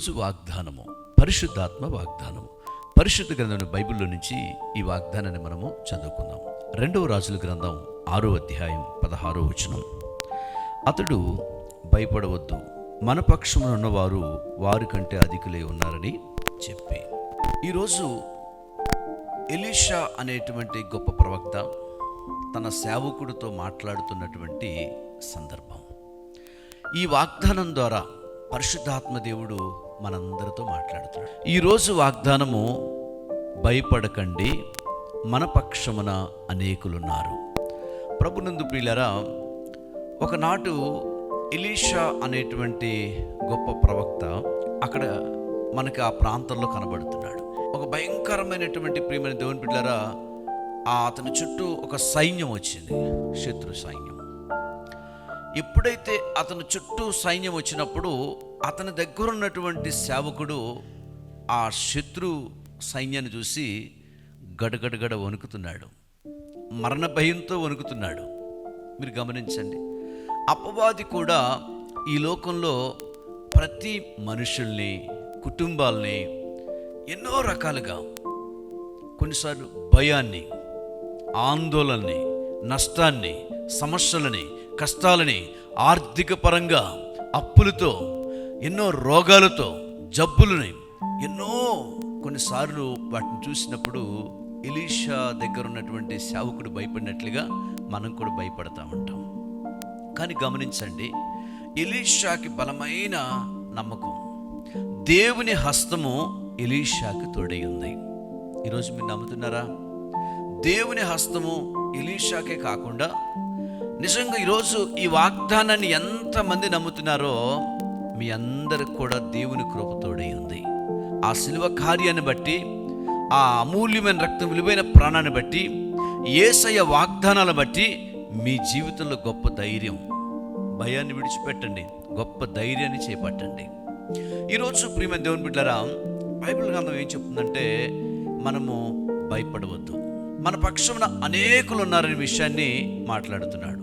ఈరోజు వాగ్దానము పరిశుద్ధాత్మ వాగ్దానము. పరిశుద్ధ గ్రంథం బైబిల్లో నుంచి ఈ వాగ్దానాన్ని మనము చదువుకుందాం. రెండవ రాజుల గ్రంథం ఆరో అధ్యాయం పదహారో వచనం. అతడు భయపడవద్దు. మన పక్షమున ఉన్నవారు వారి కంటే అధికులై ఉన్నారని చెప్పి. ఈరోజు ఎలీషా అనేటువంటి గొప్ప ప్రవక్త తన సేవకుడితో మాట్లాడుతున్నటువంటి సందర్భం. ఈ వాగ్దానం ద్వారా పరిశుద్ధాత్మ దేవుడు మనందరితో మాట్లాడుతున్నాడు. ఈరోజు వాగ్దానము భయపడకండి మన పక్షమున అనేకులున్నారు. ప్రభునందు ప్రియులరా ఒకనాటు ఎలీషా అనేటువంటి గొప్ప ప్రవక్త అక్కడ మనకి ఆ ప్రాంతంలో కనబడుతున్నాడు. ఒక భయంకరమైనటువంటి ప్రియమైన దేవుని బిడ్డలారా ఆ అతని చుట్టూ ఒక సైన్యం వచ్చింది శత్రు సైన్యం. ఎప్పుడైతే అతని చుట్టూ సైన్యం వచ్చినప్పుడు అతని దగ్గర ఉన్నటువంటి సేవకుడు ఆ శత్రు సైన్యాన్ని చూసి గడగడగడ వణుకుతున్నాడు. మరణ భయంతో వణుకుతున్నాడు. మీరు గమనించండి. అపవాది కూడా ఈ లోకంలో ప్రతి మనుషుల్ని కుటుంబాల్ని ఎన్నో రకాలుగా కొన్నిసార్లు భయాన్ని ఆందోళనని నష్టాన్ని సమస్యలని కష్టాలని ఆర్థిక పరంగా అప్పులతో ఎన్నో రోగాలతో జబ్బులని ఎన్నో కొన్నిసార్లు వాటిని చూసినప్పుడు ఎలీషా దగ్గర ఉన్నటువంటి సేవకుడు భయపడినట్లుగా మనం కూడా భయపడతా ఉంటాం. కానీ గమనించండి ఎలీషాకి బలమైన నమ్మకం. దేవుని హస్తము ఎలీషాకి తోడై ఉంది. ఈరోజు మీరు నమ్ముతున్నారా? దేవుని హస్తము ఎలీషాకే కాకుండా నిజంగా ఈరోజు ఈ వాగ్దానాన్ని ఎంతమంది నమ్ముతున్నారో మీ అందరికి కూడా దేవుని కృపతోడై ఉంది. ఆ శిలువ కార్యాన్ని బట్టి ఆ అమూల్యమైన రక్తం విలువైన ప్రాణాన్ని బట్టి ఏసయ వాగ్దానాలను బట్టి మీ జీవితంలో గొప్ప ధైర్యం భయాన్ని విడిచిపెట్టండి గొప్ప ధైర్యాన్ని చేపట్టండి. ఈరోజు ప్రియమ దేవుని బిడ్డరా బైబిల్ గ్రంథం ఏం చెప్తుందంటే మనము భయపడవద్దు. మన పక్షమున అనేకులు ఉన్నారనే విషయాన్ని మాట్లాడుతున్నాడు.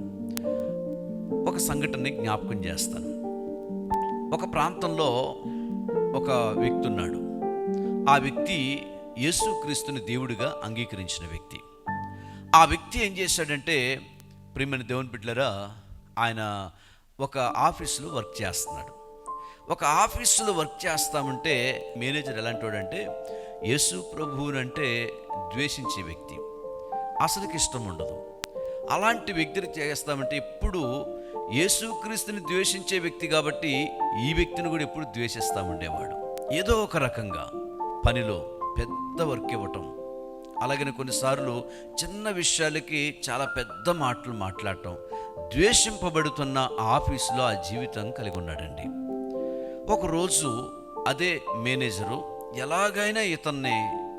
ఒక సంఘటనని జ్ఞాపకం చేస్తాను. ఒక ప్రాంతంలో ఒక వ్యక్తి ఉన్నాడు ఆ వ్యక్తి యేసుక్రీస్తుని దేవుడిగా అంగీకరించిన వ్యక్తి. ఆ వ్యక్తి ఏం చేశాడంటే ప్రియమైన దేవుని బిడ్డలరా ఆయన ఒక ఆఫీసులో వర్క్ చేస్తున్నాడు. ఒక ఆఫీసులో వర్క్ చేస్తామంటే మేనేజర్ ఎలాంటి వాడంటే యేసు ప్రభువునంటే ద్వేషించే వ్యక్తి. అసలుకి ఇష్టం ఉండదు. అలాంటి వ్యక్తిని చేస్తామంటే ఎప్పుడు యేసుక్రీస్తుని ద్వేషించే వ్యక్తి కాబట్టి ఈ వ్యక్తిని కూడా ఎప్పుడు ద్వేషిస్తామండేవాడు ఏదో ఒక రకంగా పనిలో పెద్ద వర్క్ ఇవ్వటం. అలాగని కొన్నిసార్లు చిన్న విషయాలకి చాలా పెద్ద మాటలు మాట్లాడటం. ద్వేషింపబడుతున్న ఆఫీసులో ఆ జీవితం కలిగి ఉన్నాడండి. ఒకరోజు అదే మేనేజరు ఎలాగైనా ఇతన్ని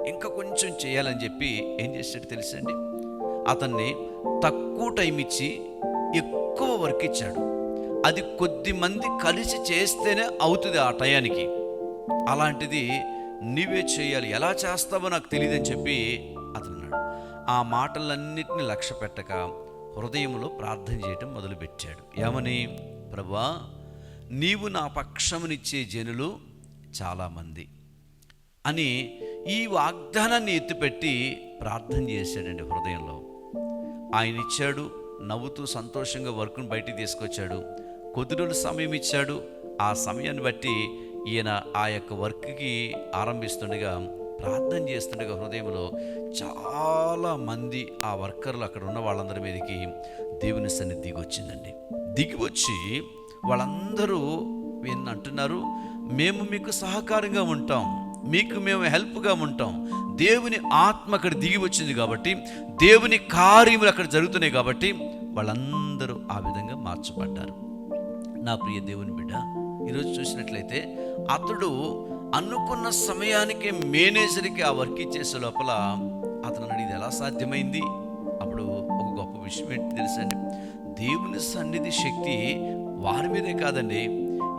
ఇంకా కొంచెం చేయాలని చెప్పి ఏం చేశాడు తెలుసండి? అతన్ని తక్కువ టైం ఇచ్చి ఎక్కువ వర్క్ ఇచ్చాడు. అది కొద్ది మంది కలిసి చేస్తేనే అవుతుంది ఆ టయానికి. అలాంటిది నీవే చేయాలి ఎలా చేస్తావో నాకు తెలియదని చెప్పి అతను అన్నాడు ఆ మాటలన్నిటిని లక్ష్య పెట్టక హృదయంలో ప్రార్థన చేయటం మొదలుపెట్టాడు. ఏమని? ప్రభా నీవు నా పక్షమునిచ్చే జనులు చాలామంది అని ఈ వాగ్దానాన్ని ఎత్తిపెట్టి ప్రార్థన చేశాడండి హృదయంలో. ఆయన ఇచ్చాడు నవ్వుతూ సంతోషంగా వర్క్ను బయటికి తీసుకొచ్చాడు. కొద్ది రోజులు సమయం ఇచ్చాడు. ఆ సమయాన్ని బట్టి ఈయన ఆ యొక్క వర్క్కి ఆరంభిస్తుండగా ప్రార్థన చేస్తుండగా హృదయంలో చాలా మంది ఆ వర్కర్లు అక్కడ ఉన్న వాళ్ళందరి మీదకి దేవుని సన్నిధి దిగి వచ్చిందండి దిగి వచ్చి వాళ్ళందరూ ఈయన అంటున్నారు మేము మీకు సహకారంగా ఉంటాం. మీకు మేము హెల్ప్గా ఉంటాం. దేవుని ఆత్మ అక్కడ దిగి వచ్చింది కాబట్టి దేవుని కార్యములు అక్కడ జరుగుతున్నాయి కాబట్టి వాళ్ళందరూ ఆ విధంగా మార్చబడ్డారు. నా ప్రియ దేవుని బిడ్డ ఈరోజు చూసినట్లయితే అతడు అనుకున్న సమయానికి మేనేజర్కి ఆ వర్క్ ఇచ్చేసే లోపల అతను అన్నాడు ఇది ఎలా సాధ్యమైంది? అప్పుడు ఒక గొప్ప విషయం ఏంటి తెలుసండి దేవుని సన్నిధి శక్తి వారి మీదే కాదండి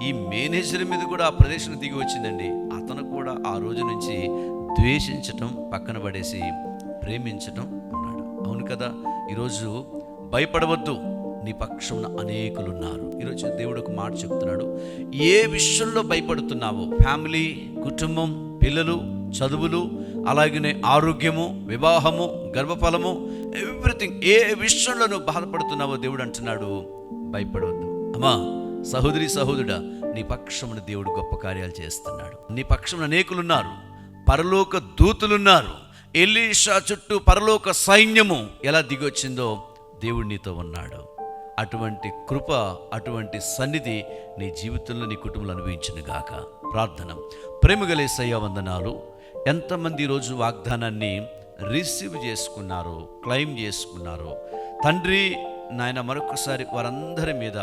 ఈ మేనేజర్ మీద కూడా ఆ ప్రదేశం దిగి వచ్చిందండి. కూడా ఆ రోజు నుంచి ద్వేషించటం పక్కన పడేసి ప్రేమించటం ఉన్నాడు. అవును కదా ఈరోజు భయపడవద్దు నీ పక్షమున అనేకులున్నారు. ఈరోజు దేవుడు ఒక మాట చెప్తున్నాడు ఏ విషయంలో భయపడుతున్నావో ఫ్యామిలీ కుటుంబం పిల్లలు చదువులు అలాగనే ఆరోగ్యము వివాహము గర్భఫలము ఎవ్రీథింగ్ ఏ విషయంలో నువ్వు బాధపడుతున్నావో దేవుడు అంటున్నాడు భయపడవద్దు. అమ్మా సహోదరి సహోదరుడా నీ పక్షమున దేవుడు గొప్ప కార్యాలు చేస్తున్నాడు. నీ పక్షమున అనేకులున్నారు. పరలోక దూతులున్నారు. ఎలీషా చుట్టూ పరలోక సైన్యము ఎలా దిగొచ్చిందో దేవుడు నీతో ఉన్నాడు. అటువంటి కృప అటువంటి సన్నిధి నీ జీవితంలో నీ కుటుంబంలో అనుభవించిన గాక. ప్రార్థన. ప్రేమగలేసయ్య వందనాలు. ఎంతమంది ఈరోజు వాగ్దానాన్ని రిసీవ్ చేసుకున్నారో క్లెయిమ్ చేసుకున్నారో. తండ్రి నాయన మరొకసారి వారందరి మీద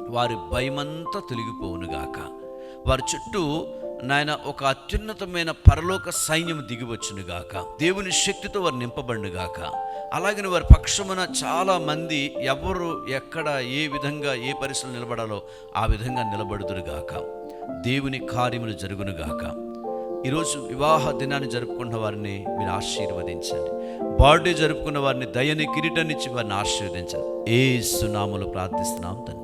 వారి భయమంతా తొలగిపోవునుగాక వారి చుట్టూ నాయన ఒక అత్యున్నతమైన పరలోక సైన్యం దిగివచ్చునుగాక దేవుని శక్తితో వారు నింపబడినగాక అలాగని వారి పక్షమున చాలా మంది ఎవరు ఎక్కడ ఏ విధంగా ఏ పరిస్థితులు నిలబడాలో ఆ విధంగా నిలబడుదురుగాక దేవుని కార్యములు జరుగునుగాక ఈరోజు వివాహ దినాన్ని జరుపుకున్న వారిని మీరు ఆశీర్వదించండి. బర్త్డే జరుపుకున్న వారిని దయని కిరీటాన్నిచ్చి వారిని ఆశీర్వదించండి. ఏ సునాములు ప్రార్థిస్తున్నాం తండ్రి.